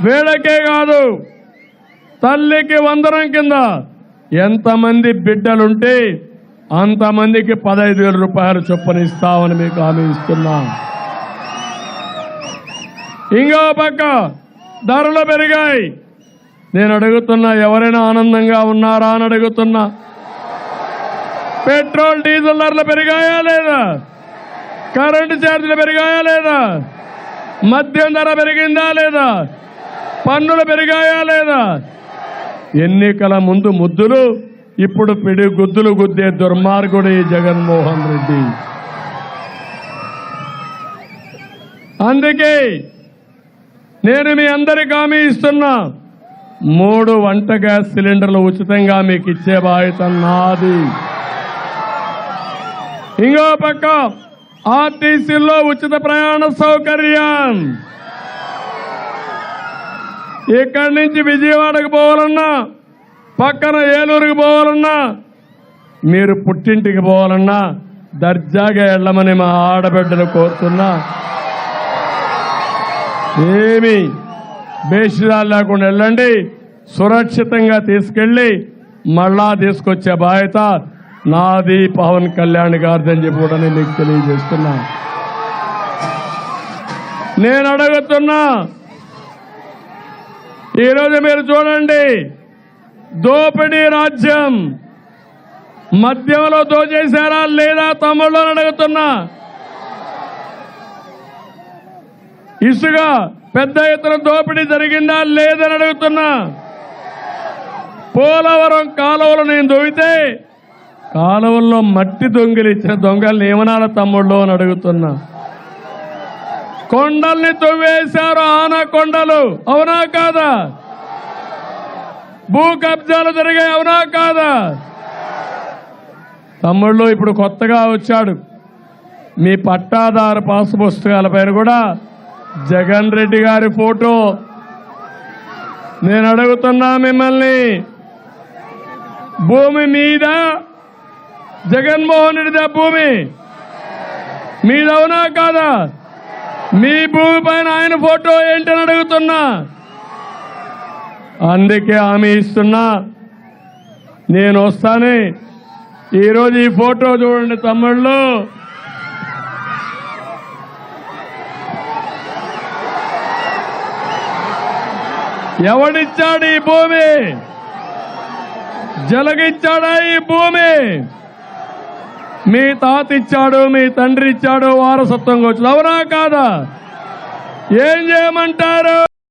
వీళ్ళకే కాదు. తల్లికి వందరం కింద ఎంతమంది బిడ్డలుంటే అంతమందికి పదహైదు వేల రూపాయలు చొప్పున ఇస్తామని మీకు హామీ ఇస్తున్నా. ఇంకో పక్క ధరలు పెరిగాయి. నేను అడుగుతున్నా ఎవరైనా ఆనందంగా ఉన్నారా అని అడుగుతున్నా. పెట్రోల్ డీజిల్ ధరలు పెరిగాయా లేదా? కరెంటు ఛార్జీలు పెరిగాయా లేదా? మద్యం ధర పెరిగిందా లేదా? పన్నులు పెరిగాయా లేదా? ఎన్నికల ముందు ముద్దులు ఇప్పుడు పిడి గుద్దులు గుద్దే దుర్మార్గుడు ఈ జగన్మోహన్ రెడ్డి. అందుకే నేను మీ అందరికి హామీ ఇస్తున్నా మూడు వంట గ్యాస్ సిలిండర్లు ఉచితంగా మీకు ఇచ్చే బాధ్యత నాది. ఇంకో పక్క ఆర్టీసీలో ఉచిత ప్రయాణ సౌకర్యం. ఇక్కడి నుంచి విజయవాడకు పోవాలన్నా పక్కన ఏలూరుకు పోవాలన్నా మీరు పుట్టింటికి పోవాలన్నా దర్జాగా వెళ్ళమని మా ఆడబిడ్డలు కోరుతున్నా. ఏమి బేషిరాలు లేకుండా వెళ్ళండి సురక్షితంగా తీసుకెళ్ళి మళ్ళా తీసుకొచ్చే బాధ్యత నాది పవన్ కళ్యాణ్ గారిది అని చెప్పి కూడా నేను మీకు తెలియజేస్తున్నా. నేను అడుగుతున్నా ఈరోజు మీరు చూడండి. దోపిడీ రాజ్యం. మద్యంలో దోచేశారా లేదా తమ్ముళ్ళు అడుగుతున్నా. ఇసుక పెద్ద ఎత్తున దోపిడీ జరిగిందా లేదని అడుగుతున్నా. పోలవరం కాలువలు నేను దొవితే కాలువల్లో మట్టి దొంగలు ఏమనాల తమ్ముళ్ళు అని అడుగుతున్నా. కొండల్ని తవ్వేశారు ఆన కొండలు. అవునా కాదా? భూ కబ్జాలు జరిగాయి అవునా కాదా? తమ్ముళ్ళు ఇప్పుడు కొత్తగా వచ్చాడు. మీ పట్టాదారు పాస్ పుస్తకాల పైన కూడా జగన్ రెడ్డి గారి ఫోటో. నేను అడుగుతున్నా మిమ్మల్ని భూమి మీద జగన్మోహన్ రెడ్డిదా భూమి? మీదవునా కాదా? మీ భూమి పైన ఆయన ఫోటో ఏంటని అడుగుతున్నా. అందుకే హామీ ఇస్తున్నా. నేను వస్తానే. ఈరోజు ఈ ఫోటో చూడండి తమ్ముళ్ళు. ఎవడిచ్చాడు ఈ భూమి? జలగిచ్చాడా ఈ భూమి? మీ తాత ఇచ్చాడు మీ తండ్రి ఇచ్చాడు వారసత్వంగా వచ్చింది అవునా కాదా? ఏం చేయమంటారు?